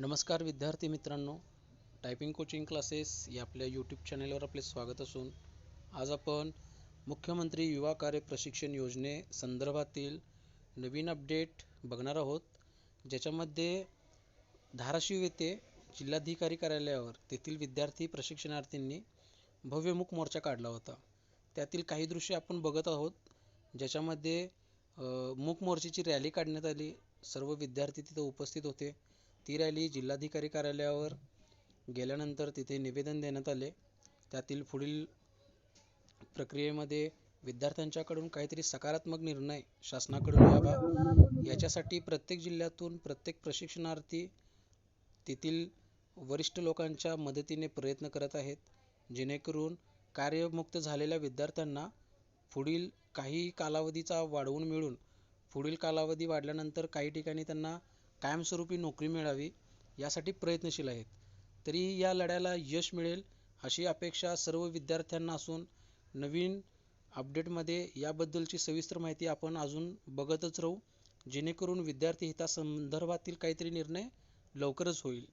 नमस्कार विद्यार्थी मित्रांनो. टायपिंग कोचिंग क्लासेस या आपल्या यूट्यूब चॅनेलवर आपले स्वागत असून आज आपण मुख्यमंत्री युवा कार्य प्रशिक्षण योजने संदर्भातील नवीन अपडेट बघणार आहोत. ज्याच्यामध्ये धाराशिव येथे जिल्हाधिकारी कार्यालयावर तेथील विद्यार्थी प्रशिक्षणार्थींनी भव्य मूक मोर्चा काढला होता. त्यातील काही दृश्य आपण बघत आहोत. ज्याच्यामध्ये मूक मोर्चाची रॅली काढण्यात आली. सर्व विद्यार्थी तिथं उपस्थित होते. ती रॅली जिल्हाधिकारी कार्यालयावर गेल्यानंतर तिथे निवेदन देण्यात आले. त्यातील पुढील प्रक्रियेमध्ये विद्यार्थ्यांच्याकडून काहीतरी सकारात्मक निर्णय शासनाकडून यावा. याच्यासाठी प्रत्येक जिल्ह्यातून प्रत्येक प्रशिक्षणार्थी तेथील वरिष्ठ लोकांच्या मदतीने प्रयत्न करत आहेत जेणेकरून कार्यमुक्त झालेल्या विद्यार्थ्यांना पुढील काही कालावधीचा वाढवून मिळून पुढील कालावधी वाढल्यानंतर काही ठिकाणी त्यांना कायमस्वरूपी नोकरी मिळावी यासाठी प्रयत्नशील आहेत. तरी या लढ्याला यश मिळेल अशी अपेक्षा सर्व विद्यार्थ्यांना असून नवीन अपडेटमध्ये याबद्दलची सविस्तर माहिती आपण अजून बघतच राहू. जेणेकरून विद्यार्थी हितासंदर्भातील काहीतरी निर्णय लवकरच होईल.